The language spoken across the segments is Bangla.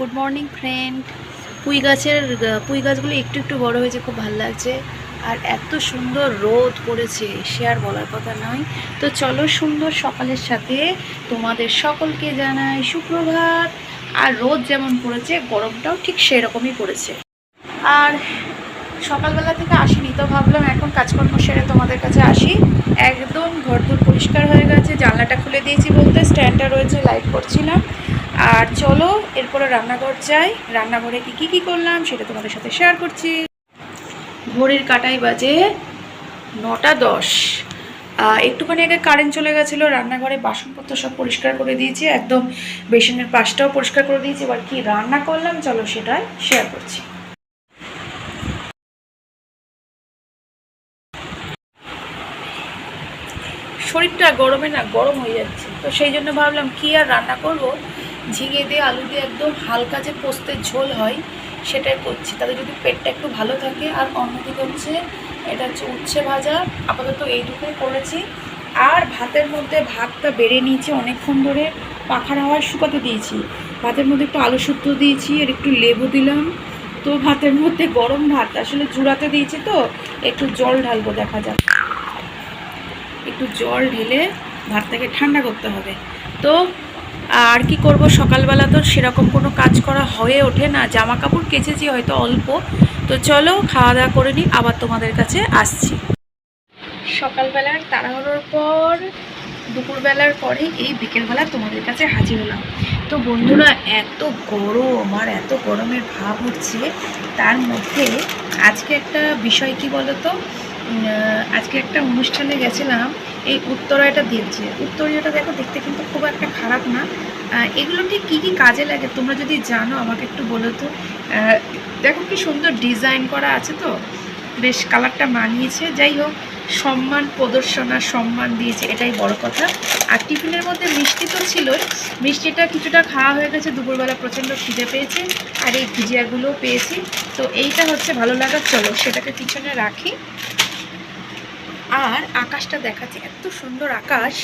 গুড মর্নিং ফ্রেন্ড পুঁই গাছের, পুঁই গাছগুলো একটু একটু বড় হয়েছে, খুব ভালো লাগছে। আর এত সুন্দর রোদ পড়েছে, সে আর বলার কথা নয়। তো চলো সুন্দর সকালের সাথে তোমাদের সকলকে জানাই সুপ্রভাত। আর রোদ যেমন পড়েছে, গরমটাও ঠিক সেরকমই পড়েছে। আর সকালবেলা থেকে আসিনি, তো ভাবলাম এখন কাজকর্ম সেরে তোমাদের কাছে আসি। একদম ঘরদোর পরিষ্কার হয়ে গেছে, জানলাটা খুলে দিয়েছি বলতে স্ট্যান্ডটা রয়েছে লাইট করছিলাম। আর চলো, এরপরে রান্নাঘর যাই। রান্নাঘরে কি কি কি করলাম সেটা তোমাদের সাথে শেয়ার করছি। ঘড়ির কাটাই বাজে নটা দশ। একটুখানি আগে কারেন্ট চলে গেছিল, রান্নাঘরে বাসনপত্র সব পরিষ্কার করে দিয়েছি, একদম বেসনের পাশটাও পরিষ্কার করে দিয়েছি। এবার কি রান্না করলাম, চলো সেটাই শেয়ার করছি। শরীরটা গরমে না গরম হয়ে যাচ্ছে, তো সেই জন্য ভাবলাম কি আর রান্না করব? ঝিঙে দিয়ে আলু দিয়ে একদম হালকা যে পোস্তের ঝোল হয়, সেটাই করছি। তাতে যদি পেটটা একটু ভালো থাকে, আর অন্যদিকে হচ্ছে এটা হচ্ছে উচ্ছে ভাজা, আপাতত এইটুকুই করেছি। আর ভাতের মধ্যে ভাতটা বেড়ে নিয়েছি, অনেকক্ষণ ধরে পাখার হাওয়ায় শুকাতে দিয়েছি। ভাতের মধ্যে একটু আলু শুক্তো দিয়েছি, আর একটু লেবু দিলাম। তো ভাতের মধ্যে গরম ভাত, আসলে জুড়াতে দিয়েছি তো, একটু জল ঢালবো, দেখা যাক। একটু জল ঢেলে ভাতটাকে ঠান্ডা করতে হবে। তো আর কি করব? সকালবেলা তো সেরকম কোনো কাজ করা হয়ে ওঠে না। জামা কাপড় কেচেছি হয়তো অল্প। তো চলো খাওয়া দাওয়া করে নিই, আবার তোমাদের কাছে আসছি। সকালবেলার তাড়াহুড়োর পর, দুপুরবেলার পরে এই বিকেলবেলা তোমাদের কাছে হাজির হলাম। তো বন্ধুরা, এত গরম আর এত গরমের ভাব হচ্ছে। তার মধ্যে আজকে একটা বিষয় কি বলো তো আজকে একটা অনুষ্ঠানে গেছিলাম। এই উত্তরাটা দিয়েছে উত্তরীয়টা দেখো, দেখতে কিন্তু খুব একটা খারাপ না। এগুলো ঠিক কী কী কাজে লাগে তোমরা যদি জানো, আমাকে একটু বলো তো। দেখো কি সুন্দর ডিজাইন করা আছে তো? বেশ কালারটা মানিয়েছে। যাই হোক, সম্মান প্রদর্শনা সম্মান দিয়েছে, এটাই বড় কথা। আর টিফিনের মধ্যে মিষ্টি তো ছিলই। মিষ্টিটা কিছুটা খাওয়া হয়ে গেছে, দুপুরবেলা প্রচণ্ড খিদে পেয়েছে আর এই ভুজিয়াগুলোও পেয়েছি। তো এইটা হচ্ছে ভালো লাগার চলো, সেটাকে পিছনে রাখি। আর আকাশটা দেখাচ্ছে এত সুন্দর আকাশ।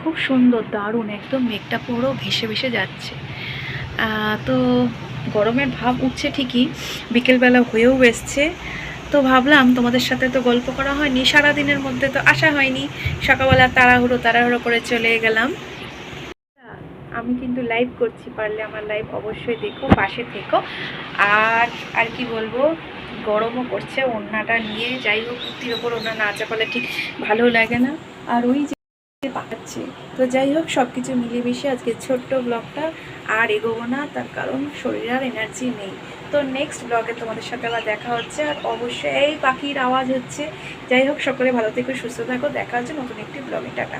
খুব সুন্দর, দারুণ, একদম মেঘটা পুরো ভেসে ভেসে যাচ্ছে। তো গরমের ভাব উঠছে ঠিকই, বিকেলবেলা হয়েও এসছে। তো ভাবলাম তোমাদের সাথে তো গল্প করা হয়নি, সারাদিনের মধ্যে তো আসা হয়নি। সকালবেলা তাড়াহুড়ো তাড়াহুড়ো করে চলে গেলাম। আমি কিন্তু লাইভ করছি, পারলে আমার লাইভ অবশ্যই দেখো, পাশে থেকো। আর আর কি বলব? গরমও করছে, ওড়নাটা নিয়ে যাই হোক, কুর্তির ওপর ওড়না না চাপালে ঠিক ভালো লাগে না। আর ওই যে পাকাচ্ছে তো যাই হোক সব কিছু মিলিয়ে মিশিয়ে আজকে ছোট্ট ব্লগটা আর এগোবো না, তার কারণ শরীর আর এনার্জি নেই। তো নেক্সট ব্লগে তোমাদের সাথে আবার দেখা হচ্ছে, আর অবশ্যই এই পাখির আওয়াজ হচ্ছে। যাই হোক, সকলে ভালো থেকো, সুস্থ থাকো, দেখা হচ্ছে নতুন একটি ব্লগে টাটা।